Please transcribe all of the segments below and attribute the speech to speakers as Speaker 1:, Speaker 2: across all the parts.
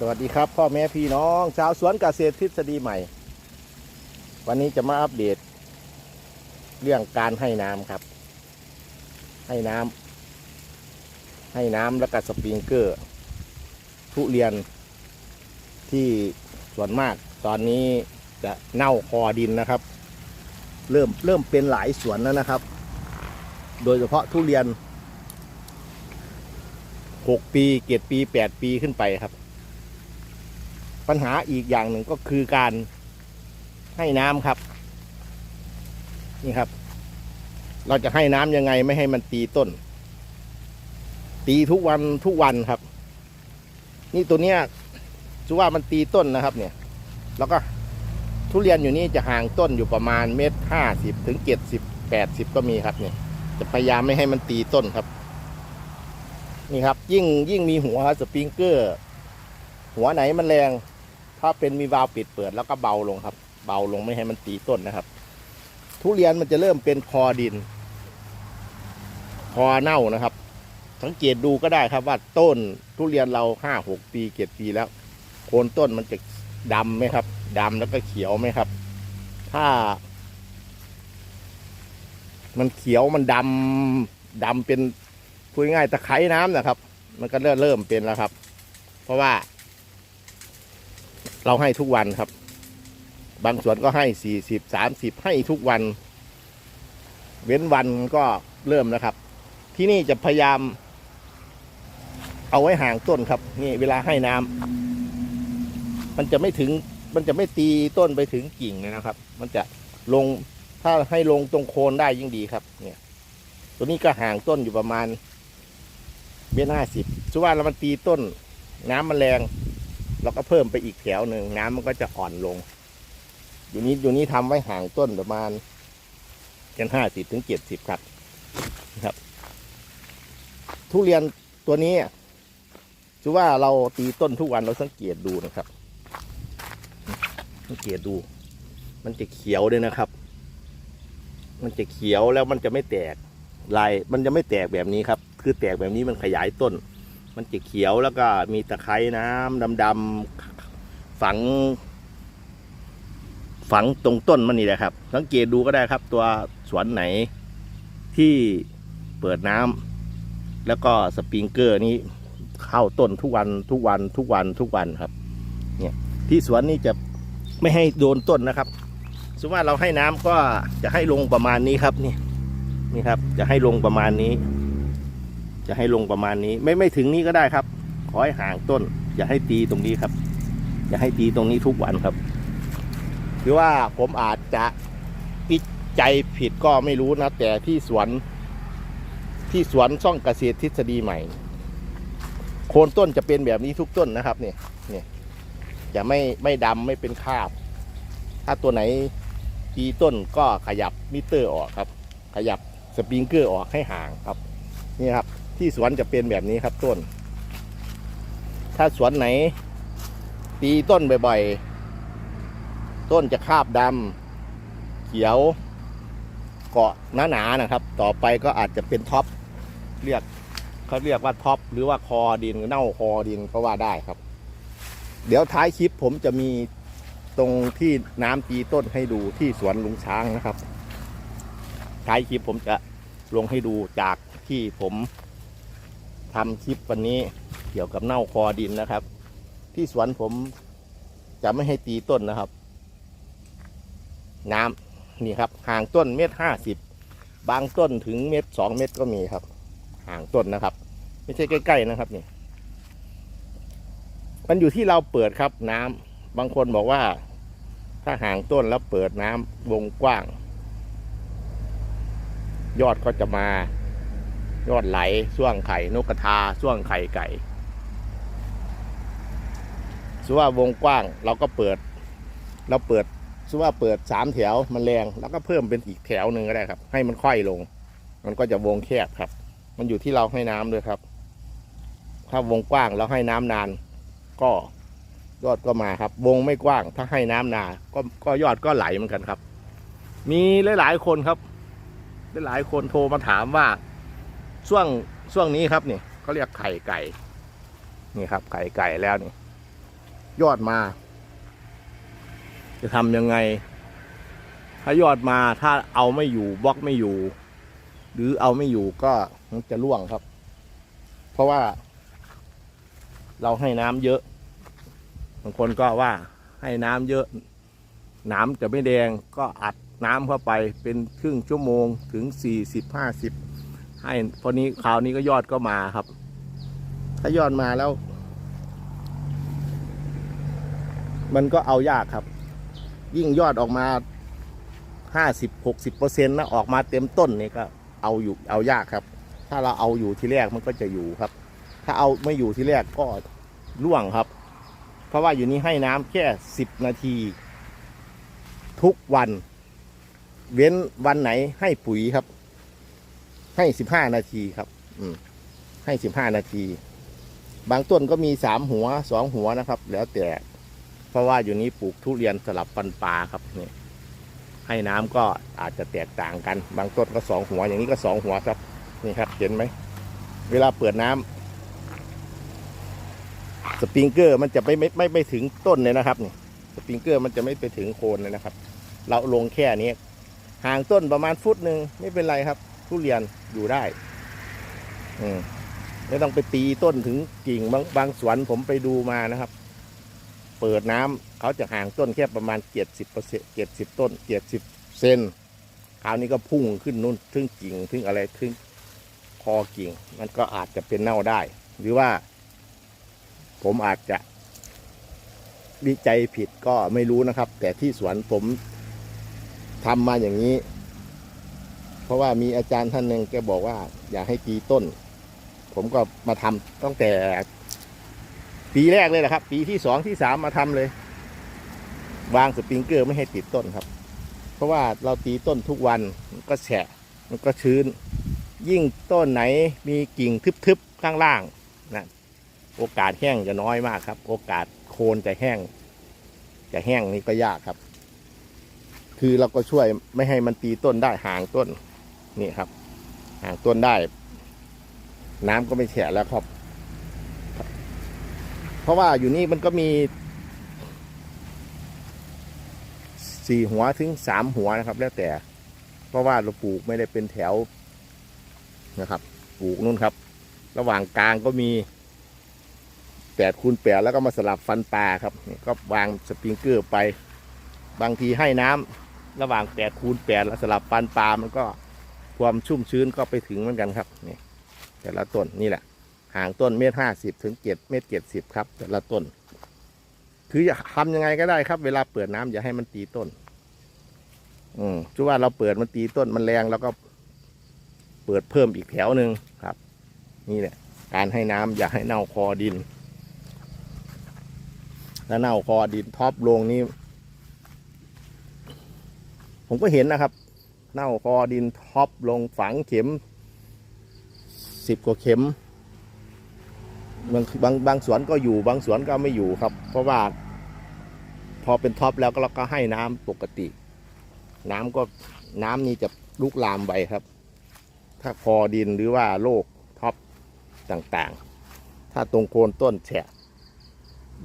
Speaker 1: สวัสดีครับพ่อแม่พี่น้องชาวสวนเกษตรทฤษฎีใหม่ วันนี้จะมาอัปเดต เรื่องการให้น้ำครับ ให้น้ำให้น้ำแล้วก็สปริงเกอร์ ทุเรียนที่ส่วนมากตอนนี้จะเน่าคอดินนะครับ เริ่มเริ่มเป็นหลายสวนแล้วนะครับ โดยเฉพาะทุเรียน 6 ปีเจ็ดปี 8 ปีขึ้นไปครับ ปัญหาอีกอย่างหนึ่งก็คือการให้น้ำครับ นี่ครับ เราจะให้น้ำยังไงไม่ให้มันตีต้น ตีทุกวันทุกวันครับ นี่ตัวเนี้ยถือว่ามันตีต้นนะครับ เนี่ย แล้วก็ทุเรียนอยู่นี่จะห่างต้นอยู่ประมาณเมตรห้าสิบถึงเจ็ดสิบแปดสิบก็มีครับเนี่ย จะพยายามไม่ให้มันตีต้นครับ นี่ครับ ยิ่งยิ่งมีหัวสปริงเกอร์ หัวไหนมันแรง ถ้าเป็นมีวาล์วปิดเปิดแล้วก็เบาลงครับ เบาลงไม่ให้มันตีต้นนะครับ ทุเรียนมันจะเริ่มเป็นคอดิน คอเน่านะครับ สังเกตดูก็ได้ครับว่าต้นทุเรียนเราห้าหกปีเจ็ดปีแล้ว โคนต้นมันจะดำไหมครับดำแล้วก็เขียวไหมครับ ถ้า มันเขียวมันดำดำเป็นพูดง่ายตะไคร้น้ำนะครับ มันก็เริ่มเริ่มเป็นแล้วครับ เพราะว่า เราให้ทุกวันครับ บางสวนก็ให้สี่สิบสามสิบให้ทุกวัน เว้นวันก็เริ่มแล้วครับ ที่นี่จะพยายาม เอาไว้ห่างต้นครับ นี่เวลาให้น้ำมันจะไม่ถึง มันจะไม่ตีต้นไปถึงกิ่งเลยนะครับ มันจะลงถ้าให้ลงตรงโคนได้ยิ่งดีครับ เนี่ย ตัวนี้ก็ห่างต้นอยู่ประมาณเมตรห้าสิบสุว่าเรามันตีต้น น้ำมันแรง เราก็เพิ่มไปอีกแถวหนึ่งน้ำมันก็จะอ่อนลง อยู่นี้อยู่นี้ทำไว้ห่างต้นประมาณกันห้าสิบถึงเจ็ดสิบครับนะครับ ทุเรียนตัวนี้ถือว่าเราตีต้นทุกวันเราสังเกตดูนะครับ สังเกตดู มันจะเขียวด้วยนะครับ มันจะเขียวแล้วมันจะไม่แตกลายมันจะไม่แตกแบบนี้ครับ คือแตกแบบนี้มันขยายต้น มันจะเขียวแล้วก็มีตะไคร้น้ำดำๆฝัง ฝังตรงต้นมันนี่แหละครับ สังเกตดูก็ได้ครับ ตัวสวนไหนที่เปิดน้ำแล้วก็สปริงเกอร์นี้เข้าต้นทุกวันทุกวันทุกวันทุกวันครับ เนี่ยที่สวนนี่จะไม่ให้โดนต้นนะครับ สมมติว่าเราให้น้ำก็จะให้ลงประมาณนี้ครับนี่นี่ครับ จะให้ลงประมาณนี้ จะให้ลงประมาณนี้ ไม่ไม่ถึงนี้ก็ได้ครับ ขอให้ห่างต้น อย่าให้ตีตรงนี้ครับ อย่าให้ตีตรงนี้ทุกวันครับ คือว่าผมอาจจะปิดใจผิดก็ไม่รู้นะ แต่ที่สวนที่สวนช่องเกษตรทฤษฎีใหม่ โคนต้นจะเป็นแบบนี้ทุกต้นนะครับเนี่ยเนี่ยจะไม่ไม่ดำไม่เป็นคราบ ถ้าตัวไหนตีต้นก็ขยับมิเตอร์ออกครับ ขยับสปริงเกอร์ออกให้ห่างครับ นี่ครับ ที่สวนจะเป็นแบบนี้ครับต้น ถ้าสวนไหน ตีต้นบ่อยๆ ต้นจะคาบดำเขียว เกาะหนาๆนะครับ ต่อไปก็อาจจะเป็นท็อปเรียกเขาเรียกว่าท็อปหรือว่าคอดินเน่าคอดินก็ว่าได้ครับ เดี๋ยวท้ายคลิปผมจะมีตรงที่น้ำตีต้นให้ดูที่สวนลุงช้างนะครับ ท้ายคลิปผมจะลงให้ดูจากที่ผม ทำคลิปวันนี้เกี่ยวกับเน่าคอดินนะครับ ที่สวนผมจะไม่ให้ตีต้นนะครับ น้ำนี่ครับ ห่างต้นเมตรห้าสิบบางต้นถึงเมตรสองเมตรก็มีครับ ห่างต้นนะครับ ไม่ใช่ใกล้ๆนะครับนี่มันอยู่ที่เราเปิดครับน้ำบางคนบอกว่า ถ้าห่างต้นแล้วเปิดน้ำวงกว้าง ยอดก็จะมา ยอดไหลช่วงไข่นกกระทาช่วงไข่ไก่สมมุติว่าวงกว้างเราก็เปิด เราเปิดสมมุติว่าเปิดสามแถวมันแรงแล้วก็เพิ่มเป็นอีกแถวหนึ่งก็ได้ครับ ให้มันค่อยลง มันก็จะวงแคบครับ มันอยู่ที่เราให้น้ำด้วยครับ ถ้าวงกว้างแล้วให้น้ำนาน ก็ยอดก็มาครับ วงไม่กว้าง ถ้าให้น้ำนา ก็ก็ยอดก็ไหลเหมือนกันครับ มีหลายๆคนครับ หลายๆคนโทรมาถามว่า ช่วงช่วงนี้ครับนี่เขาเรียกไข่ไก่ นี่ครับ ไข่ไก่แล้วนี่ ยอดมา จะทำยังไง ถ้ายอดมาถ้าเอาไม่อยู่บล็อกไม่อยู่ หรือเอาไม่อยู่ก็มันจะร่วงครับ เพราะว่า เราให้น้ำเยอะบางคนก็ว่าให้น้ำเยอะน้ำจะไม่แดงก็อัดน้ำเข้าไปเป็นครึ่งชั่วโมงถึงสี่สิบห้าสิบ ให้พอนี้คราวนี้ก็ยอดก็มาครับ ถ้ายอดมาแล้ว มันก็เอายากครับ ยิ่งยอดออกมาห้าสิบหกสิบเปอร์เซ็นต์นะออกมาเต็มต้นนี่ก็เอาอยู่เอายากครับ ถ้าเราเอาอยู่ทีแรกมันก็จะอยู่ครับ ถ้าเอาไม่อยู่ทีแรกก็ร่วงครับ เพราะว่าอยู่นี้ให้น้ำแค่สิบนาที ทุกวัน เว้นวันไหนให้ปุ๋ยครับ ให้สิบห้านาทีครับ อืม ให้สิบห้านาที บางต้นก็มีสามหัวสองหัวนะครับ แล้วแต่ เพราะว่าอยู่นี้ปลูกทุเรียนสลับฟันปลาครับนี่ให้น้ำก็อาจจะแตกต่างกัน บางต้นก็สองหัว อย่างนี้ก็สองหัวครับ นี่ครับ เห็นไหม เวลาเปิดน้ำสปริงเกอร์มันจะไม่ไม่ไม่ไม่ถึงต้นเลยนะครับนี่สปริงเกอร์มันจะไม่ไปถึงโคนเลยนะครับ เราลงแค่นี้ห่างต้นประมาณฟุตหนึ่งไม่เป็นไรครับ ทุเรียนอยู่ได้ อืมไม่ต้องไปตีต้นถึงกิ่งบางบางสวนผมไปดูมานะครับ เปิดน้ำเขาจะห่างต้นแค่ประมาณเจ็ดสิบเปอร์เซ็นเจ็ดสิบต้นเจ็ดสิบเซนคราวนี้ก็พุ่งขึ้นนู่นถึงกิ่งถึงอะไรถึงคอกิ่ง มันก็อาจจะเป็นเน่าได้ หรือว่า ผมอาจจะวิจัยผิดก็ไม่รู้นะครับ แต่ที่สวนผมทำมาอย่างนี้ เพราะว่ามีอาจารย์ท่านหนึ่งแกบอกว่า อย่าให้ตีต้น ผมก็มาทำตั้งแต่ ปีแรกเลยนะครับ ปีที่สองที่สามมาทำเลย วางสปริงเกอร์ไม่ให้ติดต้นครับ เพราะว่าเราตีต้นทุกวันมันก็แฉะมันก็ชื้น ยิ่งต้นไหนมีกิ่งทึบๆข้างล่างนะโอกาสแห้งจะน้อยมากครับ โอกาสโคนจะแห้ง จะแห้งนี่ก็ยากครับ คือเราก็ช่วยไม่ให้มันตีต้นได้ห่างต้น นี่ครับห่างต้นได้ น้ำก็ไม่แฉะแล้วครับ เพราะว่าอยู่นี่มันก็มีสี่หัวถึงสามหัวนะครับ แล้วแต่ เพราะว่าเราปลูกไม่ได้เป็นแถวนะครับ ปลูกนู่นครับ ระหว่างกลางก็มีแปดคูณแปดแล้วก็มาสลับฟันปลาครับนี่ก็วางสปริงเกอร์ไป บางทีให้น้ำระหว่างแปดคูณแปดแล้วสลับฟันปลามันก็ ความชุ่มชื้นก็ไปถึงเหมือนกันครับนี่แต่ละต้นนี่แหละห่างต้นเมตรห้าสิบถึงเจ็ดเมตรเจ็ดสิบครับ แต่ละต้น คือจะทำยังไงก็ได้ครับ เวลาเปิดน้ำอย่าให้มันตีต้น อืมจุว่าเราเปิดมันตีต้นมันแรงแล้วก็เปิดเพิ่มอีกแถวหนึ่งครับ นี่แหละการให้น้ำอย่าให้เน่าคอดินถ้าเน่าคอดินท็อปลงนี่ผมก็เห็นนะครับ เน่าคอดินท็อปลงฝังเข็มสิบกว่าเข็มบางบางบางสวนก็อยู่บางสวนก็ไม่อยู่ครับ เพราะว่าพอเป็นท็อปแล้วก็เราก็ให้น้ำปกติ น้ำก็น้ำนี่จะลุกลามไปครับ ถ้าคอดินหรือว่าโรคท็อปต่างๆ ถ้าตรงโคนต้นแฉะ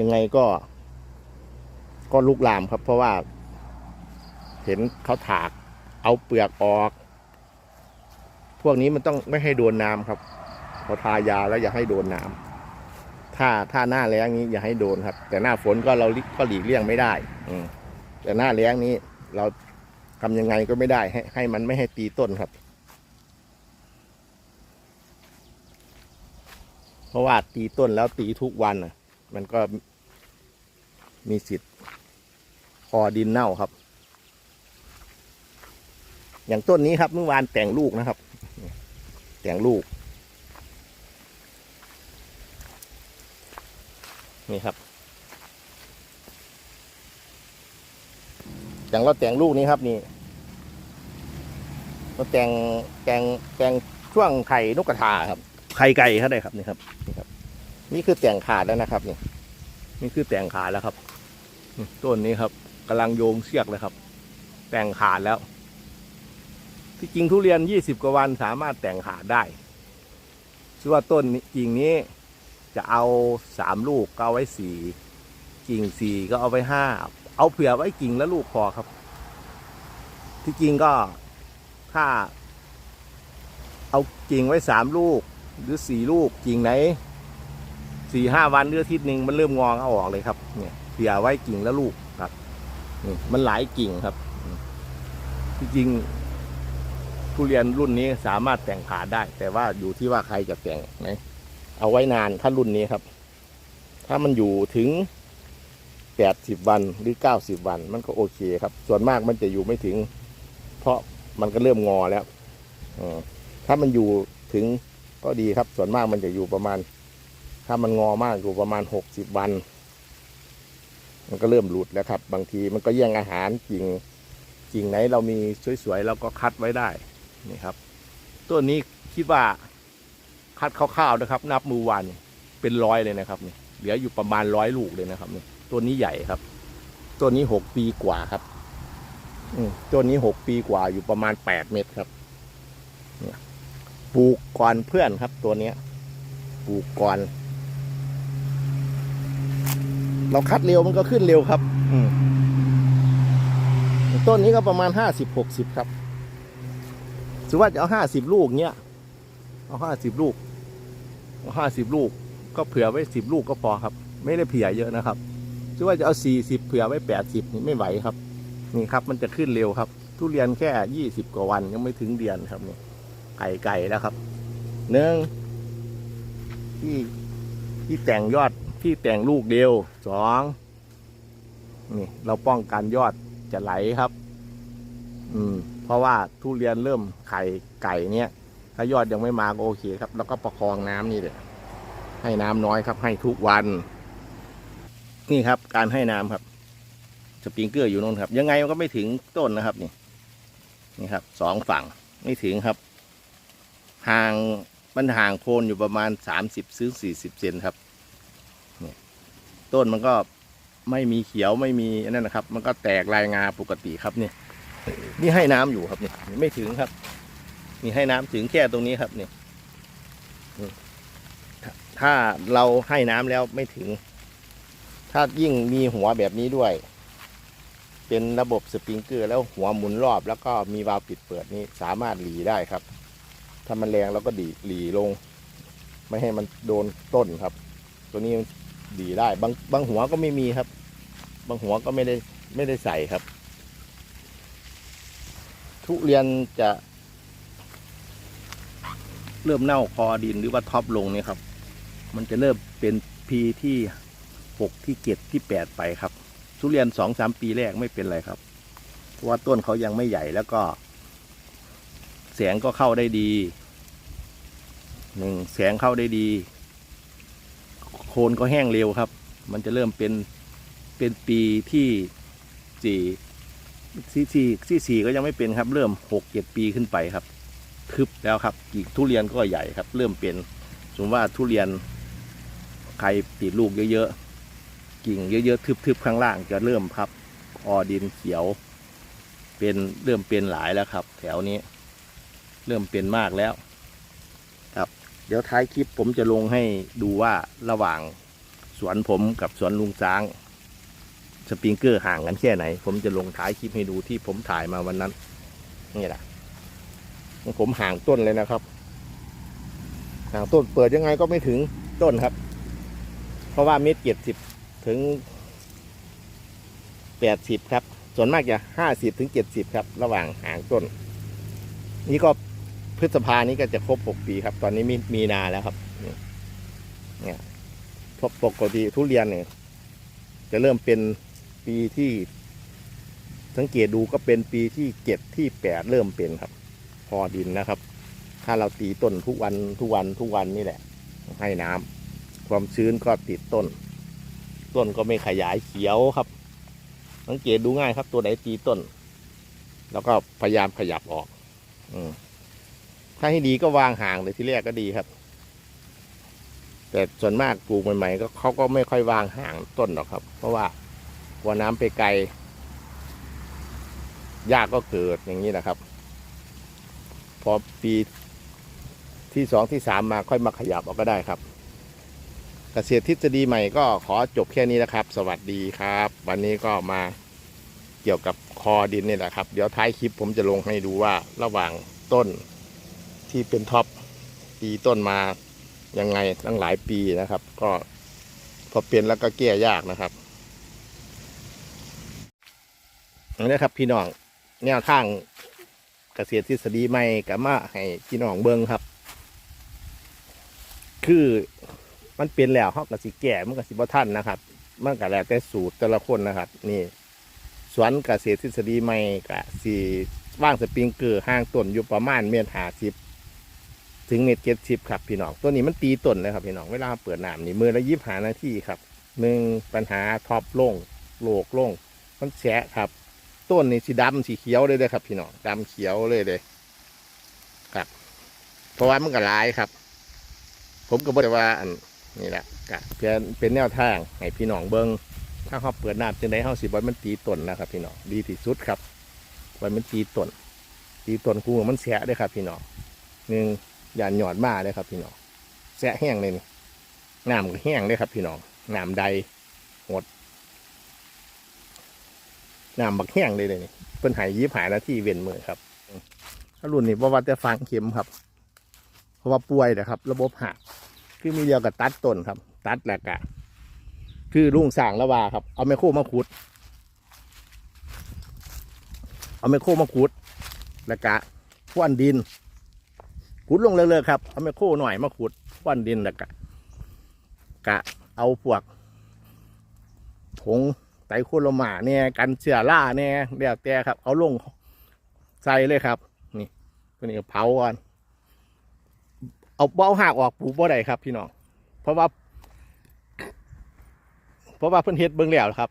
Speaker 1: ยังไงก็ ก็ลุกลามครับ เพราะว่า เห็นเขาถาก เอาเปลือกออก พวกนี้มันต้องไม่ให้โดนน้ำครับ พอทายาแล้วอย่าให้โดนน้ำถ้าถ้าหน้าแล้งนี้อย่าให้โดนครับ แต่หน้าฝนก็เราก็หลีกเลี่ยงไม่ได้ อืมแต่หน้าแล้งนี้เราทำยังไงก็ไม่ได้ ให้ให้มันไม่ให้ตีต้นครับ เพราะว่าตีต้นแล้วตีทุกวันน่ะมันก็มีสิทธิ์คอดินเน่าครับ อย่างต้นนี้ครับเมื่อวานแต่งลูกนะครับ แต่งลูก นี่ครับ อย่างเราแต่งลูกนี้ครับนี่เราแต่งแต่งแต่งช่วงไข่นกกระทาครับ ไข่ไก่เขาได้ครับนี่ครับนี่ครับ นี่คือแต่งขาดแล้วนะครับนี่นี่คือแต่งขาดแล้วครับนี่ต้นนี้ครับกำลังโยงเชือกเลยครับ แต่งขาดแล้ว ที่จริงทุเรียนยี่สิบกว่าวันสามารถแต่งขาดได้ชื่อว่าต้นกิ่งนี้จะเอาสามลูกก็เอาไว้สี่กิ่งสี่ก็เอาไปห้าเอาเผื่อไว้กิ่งแล้วลูกพอครับ ที่จริงก็ถ้า เอากิ่งไว้สามลูกหรือสี่ลูกกิ่งไหนสี่ห้าวันหรืออาทิตย์หนึ่งมันเริ่มงองเอาออกเลยครับ เนี่ยเผื่อไว้กิ่งแล้วลูกครับนี่มันหลายกิ่งครับที่จริง ทุเรียนรุ่นนี้สามารถแต่งผ่าได้ แต่ว่าอยู่ที่ว่าใครจะแต่งไหมเอาไว้นานถ้ารุ่นนี้ครับ ถ้ามันอยู่ถึงแปดสิบวันหรือเก้าสิบวัน มันก็โอเคครับ ส่วนมากมันจะอยู่ไม่ถึง เพราะมันก็เริ่มงอแล้วถ้ามันอยู่ถึงก็ดีครับ ส่วนมากมันจะอยู่ประมาณ ถ้ามันงอมากอยู่ประมาณหกสิบวัน มันก็เริ่มหลุดแล้วครับ บางทีมันก็แย่งอาหารกิ่งกิ่งไหนเรามีสวยๆเราก็คัดไว้ได้ นี่ครับต้นนี้คิดว่าคัดคร่าวๆนะครับ นับมือวันเป็นร้อยเลยนะครับนี่เหลืออยู่ประมาณร้อยลูกเลยนะครับนี่ต้นนี้ใหญ่ครับต้นนี้หกปีกว่าครับอืต้นนี้หกปีกว่าอยู่ประมาณแปดเมตรครับเนี่ยปลูกก่อนเพื่อนครับ ตัวเนี้ยปลูกก่อน เราคัดเร็วมันก็ขึ้นเร็วครับ อืต้นนี้ก็ประมาณห้าสิบหกสิบครับ สมมติว่าจะเอาห้าสิบลูกเนี้ย เอาห้าสิบลูก เอาห้าสิบลูก ก็เผื่อไว้สิบลูกก็พอครับ ไม่ได้เผื่อเยอะนะครับสมมติว่าจะเอาสี่สิบเผื่อไว้แปดสิบนี่ไม่ไหวครับ นี่ครับ มันจะขึ้นเร็วครับ ทุเรียนแค่ยี่สิบกว่าวันยังไม่ถึงเดือนครับนี่ไก่ไก่แล้วครับหนึ่งที่ที่แต่งยอดที่แต่งลูกเดียวสองนี่ เราป้องกันยอดจะไหลครับ อืม ราะว่าทุเรียนเริ่มไข่ไก่เนี้ยถ้ายอดยังไม่มาก็โอเคครับ แล้วก็ประคองน้ำนี่เลยให้น้ำน้อยครับ ให้ทุกวัน นี่ครับ การให้น้ำครับสปริงเกอร์อยู่นู่นครับ ยังไงมันก็ไม่ถึงต้นนะครับ นี่นี่ครับสองฝั่งไม่ถึงครับห่างมันห่างโคนอยู่ประมาณสามสิบซื้อสี่สิบเซนครับนี่ต้นมันก็ไม่มีเขียวไม่มีอันนั่นนะครับ มันก็แตกลายงาปกติครับเนี่ย นี่ให้น้ำอยู่ครับเนี่ยไม่ถึงครับนี่ให้น้ำถึงแค่ตรงนี้ครับนี่นี่ถ้าถ้าเราให้น้ำแล้วไม่ถึง ถ้ายิ่งมีหัวแบบนี้ด้วย เป็นระบบสปริงเกอร์แล้วหัวหมุนรอบ แล้วก็มีวาล์วปิดเปิดนี่สามารถหลีได้ครับ ถ้ามันแรงเราก็ดีหลีลง ไม่ให้มันโดนต้นครับ ตัวนี้ดีได้บางบางหัวก็ไม่มีครับ บางหัวก็ไม่ได้ไม่ได้ใส่ครับ ทุเรียนจะเริ่มเน่าคอดินหรือว่าท็อปลงเนี่ยครับ มันจะเริ่มเป็นพีที่หกที่เจ็ดที่แปดไปครับ ทุเรียนสองสามปีแรกไม่เป็นไรครับ เพราะว่าต้นเขายังไม่ใหญ่แล้วก็ แสงก็เข้าได้ดีหนึ่งแสงเข้าได้ดี โคนก็แห้งเร็วครับ มันจะเริ่มเป็นเป็นปีที่สี่ ที่สี่ที่สี่ก็ยังไม่เป็นครับ เริ่มหกเจ็ดปีขึ้นไปครับทึบแล้วครับกิ่งทุเรียนก็ใหญ่ครับ เริ่มเป็นสมมติว่าทุเรียนใครติดลูกเยอะๆกิ่งเยอะๆทึบๆข้างล่างจะเริ่มครับออดินเขียว เป็นเริ่มเป็นหลายแล้วครับ แถวนี้ เริ่มเป็นมากแล้ว ครับ เดี๋ยวท้ายคลิปผมจะลงให้ดูว่าระหว่างสวนผมกับสวนลุงช้าง สปริงเกอร์ห่างกันแค่ไหน ผมจะลงท้ายคลิปให้ดูที่ผมถ่ายมาวันนั้น นี่แหละของผมห่างต้นเลยนะครับ ห่างต้นเปิดยังไงก็ไม่ถึงต้นครับ เพราะว่าเม็ดเจ็ดสิบถึงแปดสิบครับ ส่วนมากจะห้าสิบถึงเจ็ดสิบครับ ระหว่างห่างต้น นี่ก็พฤษภานี้ก็จะครบหกปีครับ ตอนนี้มีมีนาแล้วครับนี่เนี่ยปกติทุเรียนเนี่ยจะเริ่มเป็น ปีที่สังเกตดูก็เป็นปีที่เจ็ดที่แปดเริ่มเป็นครับ พอดินนะครับ ถ้าเราตีต้นทุกวันทุกวันทุกวันนี่แหละ ให้น้ำความชื้นก็ติดต้น ต้นก็ไม่ขยายเขียวครับ สังเกตดูง่ายครับ ตัวไหนตีต้น แล้วก็พยายามขยับออก อืถ้าให้ดีก็วางห่างเลยที่แรกก็ดีครับ แต่ส่วนมากปลูกใหม่ๆก็เขาก็ไม่ค่อย วางห่างต้นหรอกครับ เพราะว่า กลัวน้ำไปไกลหญ้ากก็เกิดอย่างนี้นะครับ พอปีที่สองที่สามมาค่อยมาขยับออกก็ได้ครับ เกษตรทฤษฎีใหม่ก็ขอจบแค่นี้นะครับ สวัสดีครับ วันนี้ก็มาเกี่ยวกับคอดินนี่แหละครับ เดี๋ยวท้ายคลิปผมจะลงให้ดูว่าระหว่างต้นที่เป็นท็อปปีต้นมายังไงตั้งหลายปีนะครับ ก็พอเป็นแล้วก็แก้ยากนะครับ นี่นะครับ พี่น้องแนวทางเกษตรทฤษฎีใหม่กับมาให้พี่น้องเบิ้งครับ คือมันเป็นแล้วเขาก็สิแก่มันก็สิบ่ทันนะครับ มันก็แล้วแต่สูตรแต่ละคนนะครับ นี่สวนเกษตรทฤษฎีใหม่ก็สิว่างสปริงเกอร์ห่างต้นอยู่ประมาณเมตรหาสิบถึงเมตรเจ็ดสิบครับพี่น้องตัวนี้มันตีต้นเลยครับพี่น้องเวลาเปิดน้ำนี่มือละยิบหานาทีครับหนึ่งปัญหาท็อปลงโลกลงมันแฉะครับ ต้นนี่สีดำสีเขียวเลยเลยครับ พี่น้องดำเขียวเลยเลยครับ เพราะว่ามันก็หลายครับ ผมก็บอกว่าอันนี่แหละกะเพื่อนเป็นแนวทางให้พี่น้องเบิงถ้าเขาเปิดน้ำจังไดเขาสิบอยมันตีต้นนะครับ พี่น้องดีที่สุดครับไว้มันตีต้นตีต้นคู่มันแสะด้วยครับ พี่น้องหนึ่งอย่าหยอดมาเลยครับ พี่น้องแสะแห้งเลยน้ำก็แห้งเลยครับ พี่น้องน้ำใดหด น้ำบักแห้งเลยเลยนี่เพิ่นหายยิบหายนาที่เว้นมือครับถ้ารุ่นนี้ว่าว่าจะฟังเข็มครับ เพราะว่าป่วยนะครับ ระบบหักคือมีเดียวกับตัดต้นครับ ตัดแหลกะ คือลุงสั่งล้วว่าครับ เอาไมโครมาขุด เอาไมโครมาขุดแล้วก็ฟ้อนดินขุดลงเลิกๆครับเอาไมโครหน่อยมาขุดฟ้อนดินแล้วก็กะเอาพวกผง ไตโคโลมาเนี่ยกันเชื้อราเนี่ยเรียวแต่ครับ เอาลงใส่เลยครับ นี่ตัวนี้ก็เผาก่อนเอาเบ้าหักออกปลูกบ่ได้ครับ พี่น้องเพราะว่า เพราะว่าเพิ่นเฮ็ดเบิ่งแล้วครับ